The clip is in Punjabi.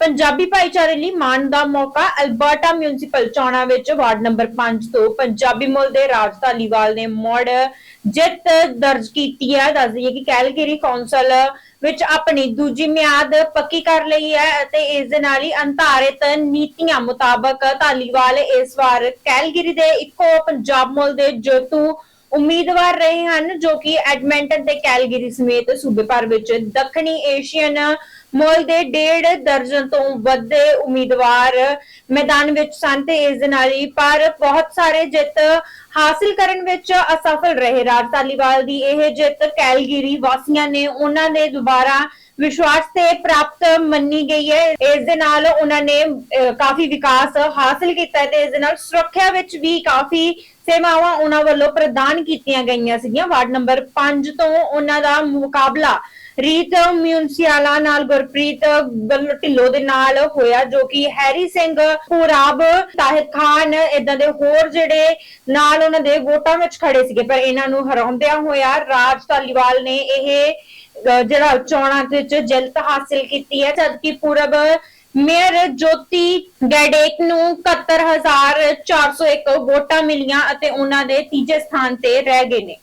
ਪੰਜਾਬੀ ਭਾਈਚਾਰੇ ਲਈ ਮਾਣ ਦਾ ਮੌਕਾ ਅਲਬਰਟਾ ਮਿਊਨਿਸਪਲ ਚੋਣਾਂ ਵਿੱਚ ਵਾਰਡ ਨੰਬਰ 5 ਤੋਂ ਪੰਜਾਬੀ ਮੁੱਲ ਦੇ ਰਾਜ ਧਾਲੀਵਾਲ ਨੇ ਮੁੜ ਜਿੱਤ ਦਰਜ ਕੀਤੀ ਹੈ। ਦੱਸ ਦਈਏ ਕਿ ਕੈਲਗਰੀ ਕੌਂਸਲ ਵਿੱਚ ਆਪਣੀ ਦੂਜੀ ਮਿਆਦ ਪੱਕੀ ਕਰ ਲਈ ਹੈ ਅਤੇ ਇਸ ਦੇ ਨਾਲ ਹੀ ਅੰਤਾਰਿਤ ਨੀਤੀਆਂ ਮੁਤਾਬਕ ਧਾਲੀਵਾਲ ਇਸ ਵਾਰ ਕੈਲਗਰੀ ਦੇ ਇੱਕੋ ਪੰਜਾਬ ਮੁੱਲ ਦੇ ਜੇਤੂ ਉਮੀਦਵਾਰ ਰਹੇ ਹਨ ਜੋ ਕਿ ਐਡਮਿੰਟਨ ਤੇ ਕੈਲਗਰੀ ਸਮੇਤ ਸੂਬੇ ਭਰ ਵਿੱਚ ਦੱਖਣੀ ਏਸ਼ੀਅਨ ਮੁੱਲ ਦੇ ਡੇਢ ਦਰਜਨ ਤੋਂ ਵੱਧ ਉਮੀਦਵਾਰ ਮੈਦਾਨ ਵਿੱਚ ਸਨ ਤੇ ਇਸ ਦੇ ਨਾਲ ਹੀ ਪਰ ਬਹੁਤ ਸਾਰੇ ਜਿੱਤ ਹਾਸਿਲ ਕਰਨ ਵਿੱਚ ਅਸਫਲ ਰਹੇ। ਰਾਜ ਧਾਲੀਵਾਲ ਦੀ ਇਹ ਜਿੱਤ ਕੈਲਗਰੀ ਵਾਸੀਆਂ ਨੇ ਉਹਨਾਂ ਦੇ ਦੁਬਾਰਾ ਵਿਸ਼ਵਾਸ ਤੇ ਪ੍ਰਾਪਤ ਮੰਨੀ ਗਈ ਹੈ। ਇਸ ਦੇ ਨਾਲ ਉਹਨਾਂ ਨੇ ਕਾਫੀ ਵਿਕਾਸ ਹਾਸਲ ਕੀਤਾ ਤੇ ਇਸ ਦੇ ਨਾਲ ਸੁਰੱਖਿਆ ਵਿੱਚ ਵੀ ਕਾਫੀ ਸੇਵਾਵਾਂ ਉਹਨਾਂ ਵੱਲੋਂ ਪ੍ਰਦਾਨ ਕੀਤੀਆਂ ਗਈਆਂ ਸੀਗੀਆਂ। ਵਾਰਡ ਨੰਬਰ 5 ਤੋਂ ਉਹਨਾਂ ਦਾ ਮੁਕਾਬਲਾ ਰੀਤ ਮਿਊਨਸੀਆਲਾ ਨਾਲ ਗੁਰਪ੍ਰੀਤ ਗੱਲ- ਢਿੱਲੋਂ ਦੇ ਨਾਲ ਹੋਇਆ, ਜੋ ਕਿ ਹੈਰੀ ਸਿੰਘ ਪੁਰਾਬ ਤਾਹਿਰ ਖਾਨ ਇਦਾਂ ਦੇ ਹੋਰ ਜਿਹੜੇ ਨਾਲ ਉਹਨਾਂ ਦੇ ਵੋਟਾਂ ਵਿੱਚ ਖੜੇ ਸੀਗੇ। ਪਰ ਇਹਨਾਂ ਨੂੰ ਹਰਾਉਂਦਿਆਂ ਹੋਇਆ ਰਾਜ ਧਾਲੀਵਾਲ ਨੇ ਇਹ ਜਿਹੜਾ ਚੋਣਾਂ ਦੇ ਵਿੱਚ ਜਿੱਤ ਹਾਸਿਲ ਕੀਤੀ ਹੈ, ਜਦਕਿ ਪੂਰਬ ਮੇਅਰ ਜੋਤੀ ਗੈਡੇਕ ਨੂੰ 71401 ਵੋਟਾਂ ਮਿਲੀਆਂ ਅਤੇ ਉਹਨਾਂ ਦੇ ਤੀਜੇ ਸਥਾਨ ਤੇ ਰਹਿ ਗਏ ਨੇ।